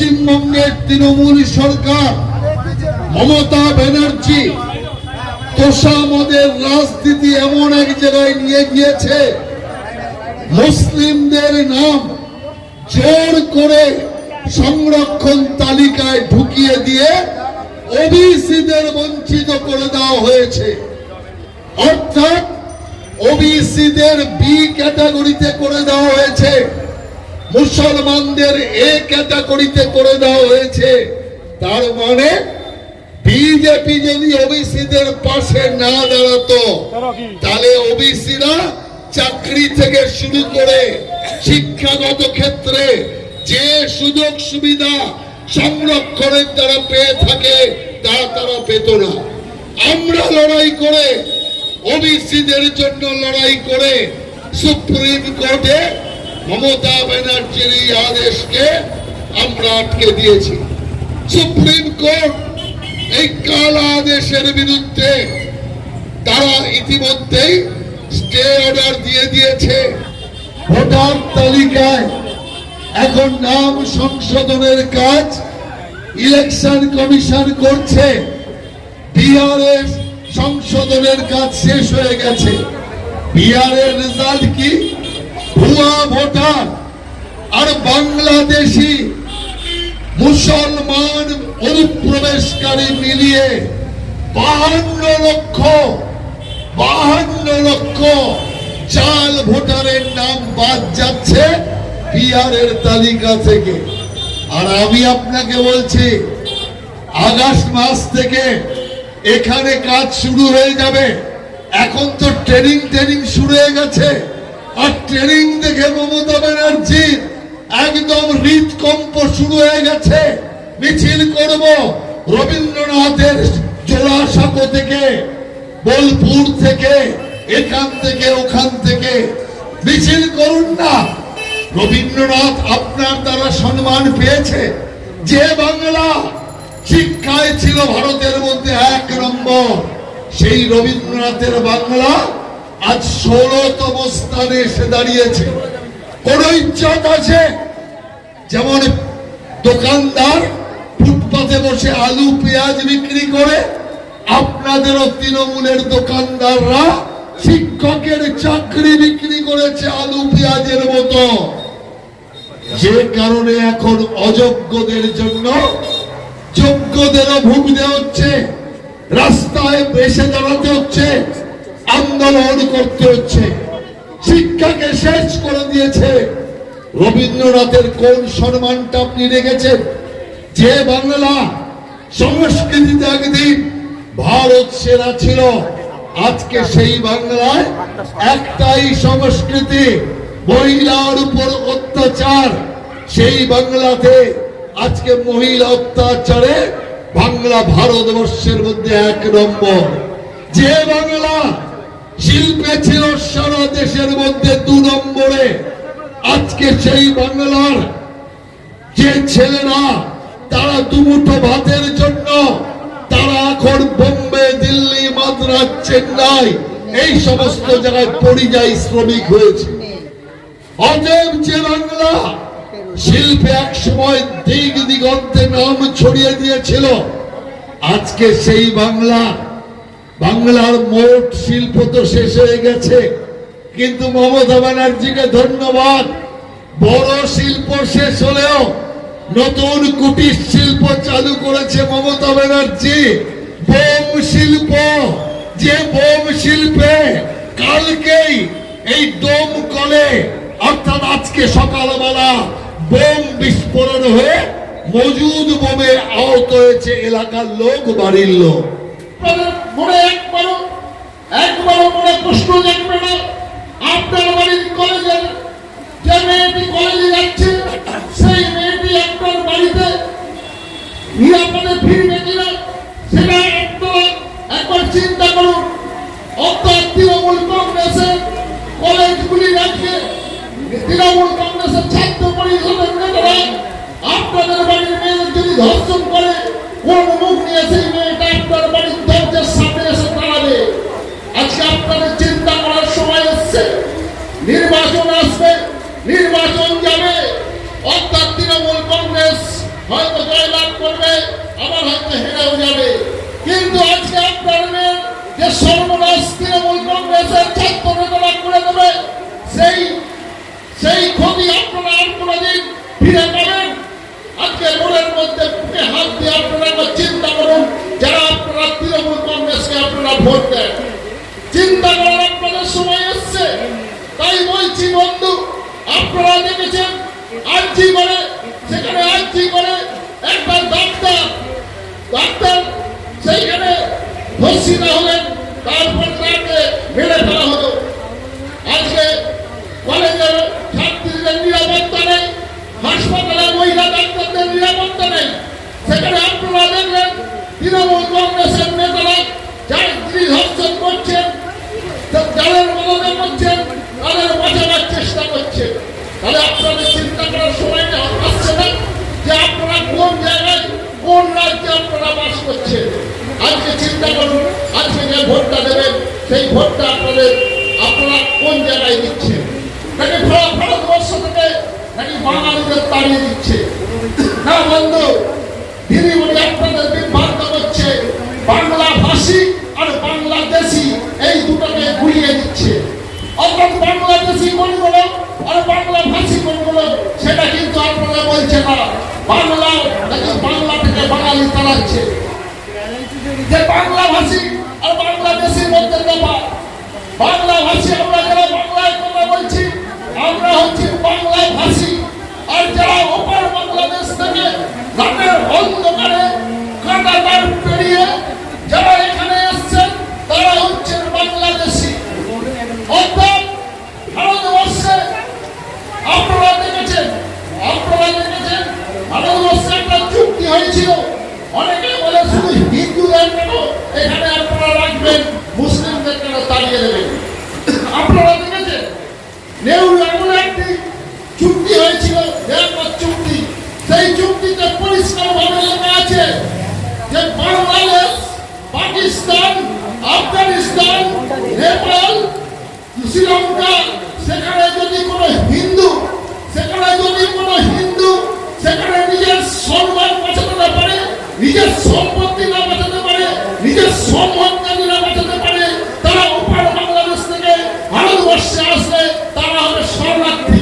পশ্চিমবঙ্গের তৃণমূল সরকার মমতা ব্যানার্জি তোষামদের রাজনীতি এমন এক জায়গায় নিয়ে গিয়েছে। মুসলিমদের নাম জোর করে সংরক্ষণ তালিকায় ঢুকিয়ে দিয়ে ওবিসিদের বঞ্চিত করে দেওয়া হয়েছে। অর্থাৎ ওবিসিদের বি ক্যাটাগরিতে করে মুসলমানদের এ ক্যাটাগরিতে করে দেওয়া হয়েছে। তার মানে বিজেপি যদি ওবিসিদের পাশে না দাঁড়াতো, তাহলে ওবিসিরা চাকরি থেকে শুরু করে শিক্ষাগত ক্ষেত্রে যে সুযোগ সুবিধা সংরক্ষণের দ্বারা পেয়ে থাকে, তা তারা পেত না। আমরা লড়াই করে ওবিসিদের জন্য লড়াই করে সুপ্রিম কোর্টে মমতা ব্যানার্জির এই আদেশকে আমরা আটকে দিয়েছি। সুপ্রিম কোর্ট এই কালা আদেশের বিরুদ্ধে তারা ইতিমধ্যেই স্টে অর্ডার দিয়ে দিয়েছে। ভোটার তালিকায় এখন নাম সংশোধনের কাজ ইলেকশন কমিশন করছে। বিআরএস সংশোধনের কাজ শেষ হয়ে গেছে। বিআরের রেজাল্ট কি? ভুয়া ভোটার আর বাংলাদেশি মুসলমান অনুপ্রবেশকারী মিলিয়ে বাহান্ন লক্ষ বাহান্ন লক্ষ চাল ভোটারের নাম বাদ যাচ্ছে বিহারের তালিকা থেকে। আর আমি আপনাকে বলছি, আগস্ট মাস থেকে এখানে কাজ শুরু হয়ে যাবে। এখন তো ট্রেনিং ট্রেনিং শুরু হয়ে গেছে। আর ট্রেনিং দেখে মমতা ব্যানার্জি, একদম হৃদকম্প শুরু হয়ে গেছে। মিছিল করব রবীন্দ্রনাথের জোড়াসাঁকো থেকে, বোলপুর থেকে, এখান থেকে, ওখান থেকে। মিছিল করুন না। রবীন্দ্রনাথ আপনার দ্বারা সম্মান পেয়েছে। যে বাংলা শিক্ষায় ছিল ভারতের মধ্যে এক নম্বর, সেই রবীন্দ্রনাথের বাংলা আজ ষোলতম স্থানে এসে দাঁড়িয়েছে। কোন ইজ্জত আছে? যেমন দোকানদার ফুটপাতে বসে আলু, পেঁয়াজ বিক্রি করে, আপনাদেরও তৃণমূলের দোকানদাররা শিক্ষকের চাকরি বিক্রি করেছে আলু, পেঁয়াজের মতো। যে কারণে এখন অযোগ্যদের জন্য যোগ্যদেরও ভুগতে হচ্ছে, রাস্তায় বেসে দাঁড়াতে হচ্ছে। আন্দোলন করতে হচ্ছে। শিক্ষাকে শেষ করে দিয়েছে। রবীন্দ্রনাথের কোন সম্মানটা আপনি রেখেছেন? যে বাংলা সংস্কৃতিতে একদিন ভারত সেরা ছিল, আজকে সেই বাংলায় একটাই সংস্কৃতি, মহিলার উপর অত্যাচার। সেই বাংলাতে আজকে মহিলা অত্যাচারে বাংলা ভারতবর্ষের মধ্যে এক নম্বর। যে বাংলা শিল্পে ছিল সারা দেশের মধ্যে দু নম্বরে। আজকে সেই বাংলার যে ছেলেরা, তারা দুমুঠো ভাতের জন্য, তারা এখন বোম্বে, দিল্লি, মাদ্রাজ, চেন্নাই, এই সমস্ত জায়গায় পরিযায়ী শ্রমিক হয়েছে। অতএব যে বাংলা শিল্পে এক সময় দিক দিগন্তে নাম ছড়িয়ে দিয়েছিল, আজকে সেই বাংলা বাংলার মোট শিল্প তো শেষ হয়ে গেছে। কিন্তু মমতা ব্যানার্জিকে ধন্যবাদ। বড় শিল্প শেষ হলেও নতুন কুটির শিল্প চালু করেছে মমতা ব্যানার্জি। বোম শিল্প, যে বোম শিল্পে কালকেই এই ডোম কলে, অর্থাৎ আজকে সকালবেলা বোম বিস্ফোরণ হয়ে মজুদ বোমে আহত হয়েছে এলাকার লোক, বাড়ির লোক। মনে একবারও একবারও মনে প্রশ্ন জাগবে না। আপনার বাড়ির কলেজের যে মেয়েটি কলেজে যাচ্ছে, সেই মেয়েটি আপনার বাড়িতে নিরাপদে ফিরবে কিনা, সেটা চিন্তা করুন। অর্থাৎ তৃণমূল কংগ্রেসের কলেজগুলি রাখে, তৃণমূল কংগ্রেসের ছাত্র পরিষদের নেতারা আপনাদের বাড়ির মেয়েদের যদি ধর্ষণ করে কোন মুখ নিয়ে সেই মেয়েটা বাড়ির দরজার সামনে এসে দাঁড়াবে। আজকে আপনাদের চিন্তা করার সময় এসছে। নির্বাচন আসবে, নির্বাচন যাবে। অর্থাৎ তৃণমূল কংগ্রেস হয়তো জয়লাভ করবে, আবার হয়তো হেরেও যাবে। কিন্তু আজকে আপনার যে সর্বনাশ তৃণমূল কংগ্রেসের ছাত্র নেতারা করে দেবে, সেই সেই ক্ষতি আপনারা আর কোনোদিন ফিরে পাবেন। আজকে মনের মধ্যে হাত দিয়ে আপনারা একবার চিন্তা করুন যারা আপনারা তৃণমূল কংগ্রেসকে আপনারা ভোট দেন চিন্তা করার আপনাদের সময় এসছে তাই বলছি বন্ধু আপনারা আর্জি করে সেখানে আর্জি করে একটা ডাক্তার ডাক্তার সেইখানে ধর্ষিত হলেন তারপর তাকে মেরে ফেলা হলো। আজকে কলেজের ছাত্রীদের নিরাপত্তা নেই, হাসপাতালের মহিলা ডাক্তারদের নিরাপত্তা নেই। সেখানে আপনারা দেখলেন, তৃণমূল কংগ্রেসের নেতারা স্ত্রী ধর্ষণ করছেন, যাদের মদতে করছেন, তাদের বাঁচাবার চেষ্টা করছে। তাহলে আপনাদের চিন্তা করার সময় আসছে না যে আপনারা কোন জায়গায় কোন রাজ্যে আপনারা বাস করছেন আজকে চিন্তা করুন আজকে যে ভোটটা দেবেন, সেই ভোটটা আপনাদের আপনারা কোন জায়গায় দিচ্ছেন নাকি ভারত ভারতবর্ষ থেকে নাকি বাঙালিদের তাড়িয়ে দিচ্ছে? না বন্ধু দিদিমণি আপনাদের বিভ্রান্ত করছে বাংলা ভাষী আর বাংলাদেশি এই দুটোকে ঘুরিয়ে দিচ্ছে। অর্থাৎ বাংলাদেশি কোনগুলো আর বাংলা ভাষী কোনগুলো সেটা কিন্তু আপনারা বলছে না। বাংলা নাকি বাংলা থেকে বাঙালি তাড়াচ্ছে যে বাংলা ভাষী আর বাংলাদেশের মধ্যে ব্যাপার বাংলা ভাষী আমরা যারা বাংলায় কথা বলছি, আমরা হচ্ছি বাংলা ভাষী আর যারা ওপার বাংলাদেশ থেকে রাতের অন্ধকারে কাঁটাতার পেরিয়ে যারা এখানে এসছেন তারা হচ্ছেন বাংলাদেশী অর্থাৎ ভারতবর্ষে আপনারা দেখেছেন আপনারা দেখেছেন ভারতবর্ষে একটা চুক্তি হয়েছিল অনেকে বলে শুধু হিন্দুদের কেন এখানে আপনারা রাখবেন মুসলিমদের কেন তাড়িয়ে দেবেন আপনারা দেখেছেন নেহরু এমন একটি চুক্তি হয়েছিল দেড় চুক্তি সেই চুক্তিতে পরিষ্কার ভাবে লেখা আছে যে বাংলাদেশ, পাকিস্তান, আফগানিস্তান, নেপাল, শ্রীলঙ্কা, সেখানে যদি কোনো হিন্দু, সেখানে যদি কোনো হিন্দু, সেখানে নিজের সম্মান বাঁচাতে না পারে, নিজের সম্পত্তি না বাঁচাতে পারে, নিজের সম্মানকে না বাঁচাতে পারে তারা ওপার বাংলাদেশ থেকে ভারতবর্ষে আসলে তারা হবে শরণার্থী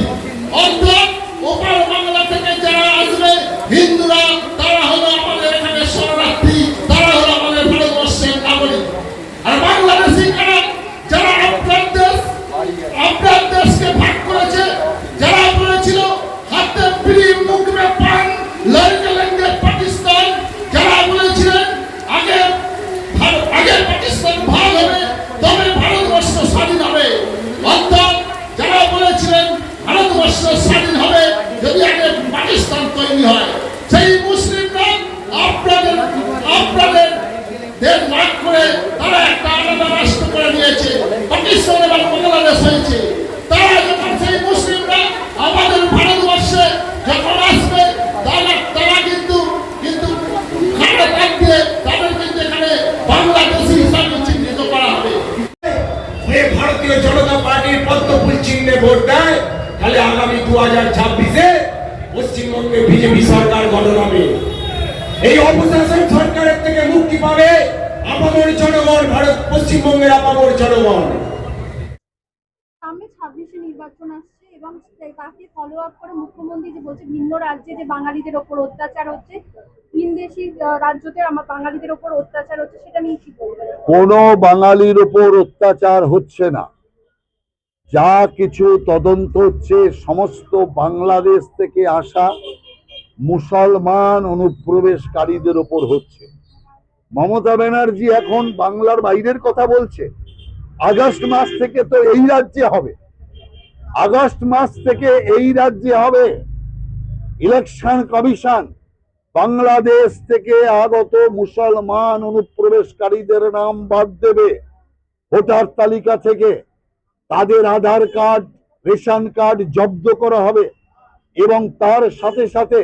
অর্থাৎ ওপার বাংলা থেকে যারা আসবে হিন্দুরা তারা হলো আমাদের এখানে শরণার্থী তারা হলো আমাদের ভারতবর্ষের নাগরিক আর বাংলাদেশি কারা যারা আপনার দেশ আপনার দেশকে ভাগ করেছে যারা বলেছিল হাতে পিড়ি মুখে পান লড়কে লড়কে পাকিস্তান যারা বলেছিলেন আগে ভার- আগে পাকিস্তান ভাগ হবে তবে ভারতবর্ষ স্বাধীন হবে অর্থাৎ যারা বলেছিলেন ভারতবর্ষ স্বাধীন হবে যদি আগে পাকিস্তান তৈরি হয় সেই মুসলিমরা আপনাদের আপনাদের দেশ ভাগ করে তারা একটা আলাদা রাষ্ট্র করে নিয়েছে পাকিস্তান এবং বাংলাদেশ হয়েছে তারা যখন সেই মুসলিমরা আমাদের ভারতবর্ষে যখন আসবে তারা তারা কিন্তু কিন্তু খাটা বাদ দিয়ে তাদের কিন্তু এখানে বাংলাদেশি হিসাবে চিহ্নিত করা হবে হয়ে ভারতীয় জনতা পার্টির পদ্মফুল চিহ্নে ভোট দেয় তাহলে আগামী দু হাজার ছাব্বিশে পশ্চিমবঙ্গে বিজেপি সরকার গঠন হবে। এই অপশাসন সরকারের থেকে মুক্তি পাবে আপামর জনগণ ভারত পশ্চিমবঙ্গের আপামর জনগণ। সামনে ছাব্বিশে নির্বাচন আসছে এবং তাকে ফলো আপ করে মুখ্যমন্ত্রী যে বলছে ভিন্ন রাজ্যে যে বাঙালিদের ওপর অত্যাচার হচ্ছে ভিনদেশি রাজ্যতে আমার বাঙালিদের ওপর অত্যাচার হচ্ছে সেটা নিয়ে কি বলবেন? কোনো বাঙালির ওপর অত্যাচার হচ্ছে না। যা কিছু তদন্ত হচ্ছে, সমস্ত বাংলাদেশ থেকে আসা মুসলমান অনুপ্রবেশকারীদের ওপর হচ্ছে। মমতা ব্যানার্জি এখন বাংলার বাইরের কথা বলছে। আগস্ট মাস থেকে তো এই রাজ্যে হবে। আগস্ট মাস থেকে এই রাজ্যে হবে। ইলেকশন কমিশন বাংলাদেশ থেকে আগত মুসলমান অনুপ্রবেশকারীদের নাম বাদ দেবে। ভোটার তালিকা থেকে তাদের আধার কার্ড, রেশন কার্ড জব্দ করা হবে এবং তার সাথে সাথে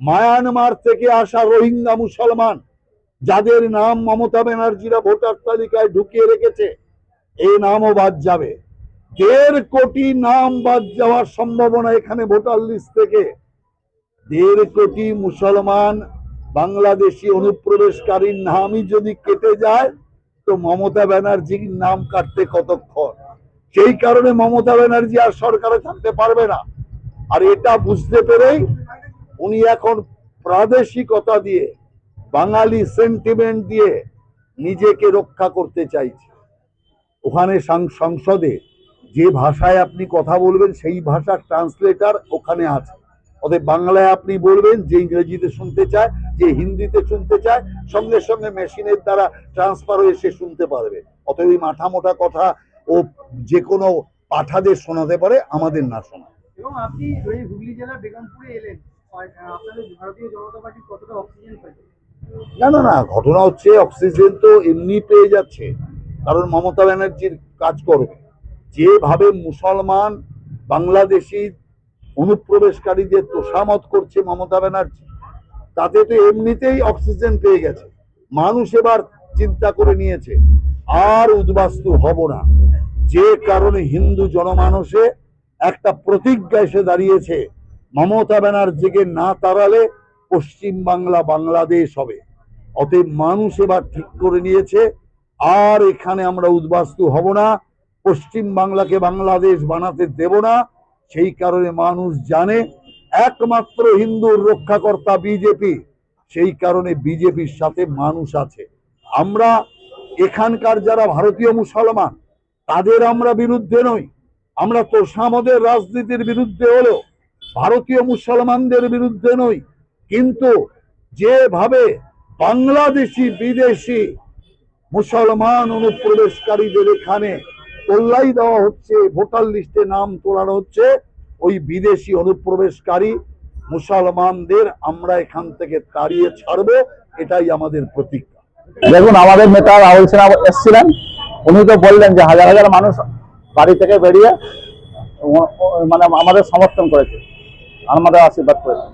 মায়ানমার থেকে আসা রোহিঙ্গা মুসলমান, যাদের নাম মমতা ব্যানার্জিরা ভোটার তালিকায় ঢুকিয়ে রেখেছে এই নামও বাদ যাবে। দেড় কোটি নাম বাদ যাওয়ার সম্ভাবনা এখানে ভোটার লিস্ট থেকে। দেড় কোটি মুসলমান বাংলাদেশি অনুপ্রবেশকারীর নামই যদি কেটে যায়, তো মমতা ব্যানার্জির নাম কাটতে কতক্ষণ? সেই কারণে মমতা ব্যানার্জি আর সরকারে থাকতে পারবে না। আর এটা বুঝতে পেরেই উনি এখন প্রাদেশিকতা দিয়ে, বাঙালি সেন্টিমেন্ট দিয়ে নিজেকে রক্ষা করতে চাইছে। ওখানে সংসদে যে ভাষায় আপনি কথা বলবেন, সেই ভাষার ট্রান্সলেটার ওখানে আছে। অতএব বাংলায় আপনি বলবেন, যে ইংরেজিতে শুনতে চায়, যে হিন্দিতে শুনতে চায়, সঙ্গে সঙ্গে মেশিনের দ্বারা ট্রান্সফার হয়ে সে শুনতে পারবে। অতএব এই মাথা মোটা কথা ও যে কোনো পাঠাদের শোনাতে পারে আমাদের না শোনা এবং আপনি এই হুগলি জেলার বেগমপুরে এলেন আপনাদের ভারতীয় জনতা পার্টি কতটা অক্সিজেন পাইছে না না না ঘটনা হচ্ছে অক্সিজেন তো এমনি পেয়ে যাচ্ছে কারণ মমতা ব্যানার্জির কাজ করবে। যেভাবে মুসলমান বাংলাদেশি অনুপ্রবেশকারীদের তোষামত করছে মমতা ব্যানার্জি তাতে তো এমনিতেই অক্সিজেন পেয়ে গেছে। মানুষ এবার চিন্তা করে নিয়েছে আর উদ্বাস্তু হব না। যে কারণে হিন্দু জনমানসে একটা প্রতিজ্ঞা এসে দাঁড়িয়েছে, মমতা ব্যানার্জিকে না তাড়ালে পশ্চিম বাংলা বাংলাদেশ হবে। অতএব মানুষ এবার ঠিক করে নিয়েছে, আর এখানে আমরা উদ্বাস্তু হব না, পশ্চিম বাংলাকে বাংলাদেশ বানাতে দেব না। সেই কারণে মানুষ জানে, একমাত্র হিন্দুর রক্ষাকর্তা বিজেপি, সেই কারণে বিজেপির সাথে মানুষ আছে। আমরা এখানকার যারা ভারতীয় মুসলমান তাদের আমরা বিরুদ্ধে নই। আমরা তো সামদের রাজনীতির বিরুদ্ধে হলো ভারতীয় মুসলমানদের বিরুদ্ধে নই। কিন্তু যেভাবে বাংলাদেশি, বিদেশি মুসলমান অনুপ্রবেশকারীদের এখানে তোল্লাই দেওয়া হচ্ছে, ভোটার লিস্টে নাম তোলানো হচ্ছে, ওই বিদেশি অনুপ্রবেশকারী মুসলমানদের আমরা এখান থেকে তাড়িয়ে ছাড়বো, এটাই আমাদের প্রতিজ্ঞা। দেখুন, আমাদের নেতা রাহুল সিনহা এসেছিলেন। উনি তো বললেন যে হাজার হাজার মানুষ বাড়ি থেকে বেরিয়ে মানে আমাদের সমর্থন করেছে আমাদের আশীর্বাদ করেছে।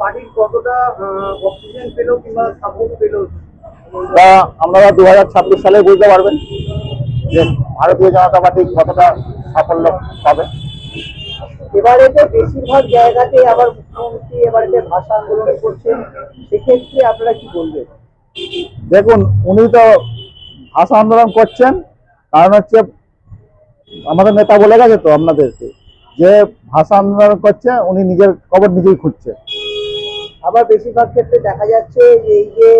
পার্টির কতটা অক্সিজেন পেল কিংবা সাপোর্ট পেল? তা আপনারা দু হাজার ছাব্বিশ সালে বুঝতে পারবেন যে ভারতীয় জনতা পার্টি কতটা সাফল্য পাবে। এবারে তো বেশিরভাগ জায়গাতে আবার মুখ্যমন্ত্রী এবারে ভাষা আন্দোলন করছেন সেক্ষেত্রে আপনারা কি বলবেন? দেখুন উনি তো ভাষা আন্দোলন করছেন কারণ হচ্ছে আমাদের নেতা বলে গেছে তো আপনাদেরকে যে ভাষা আন্দোলন করছে উনি নিজের কবর নিজেই খুঁজছে আবার বেশিরভাগ ক্ষেত্রে দেখা যাচ্ছে যে এই যে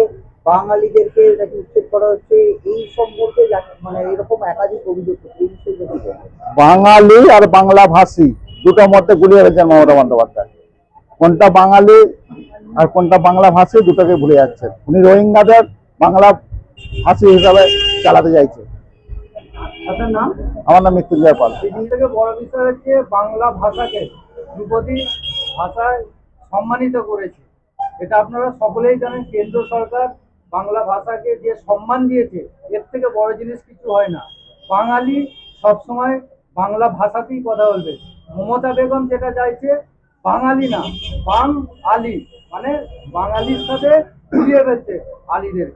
বাঙালিদেরকে নাকি উচ্ছেদ করা হচ্ছে এই সম্পর্কে মানে এরকম একাধিক অভিযোগ বাঙালি আর বাংলা ভাষী দুটোর মধ্যে গুলিয়ে ফেলছেন মমতা বন্দ্যোপাধ্যায়। কোনটা বাঙালি আর কোনটা বাংলা ভাষী দুটোকে ভুলে যাচ্ছেন উনি রোহিঙ্গাদের বাংলা ভাষী হিসাবে চালাতে চাইছে। আমার নাম মৃত্যুঞ্জয় পাল। থেকে বড় বিষয় হচ্ছে বাংলা ভাষাকে ধ্রুপদী ভাষায় সম্মানিত করেছে। এটা আপনারা সকলেই জানেন কেন্দ্র সরকার বাংলা ভাষাকে যে সম্মান দিয়েছে এর থেকে বড় জিনিস কিছু হয় না। বাঙালি সবসময় বাংলা ভাষাতেই কথা বলবে। মমতা বেগম যেটা চাইছে বাঙালি না বাং আলি মানে বাঙালির সাথে ঘুরিয়ে ফেলছে আলিদের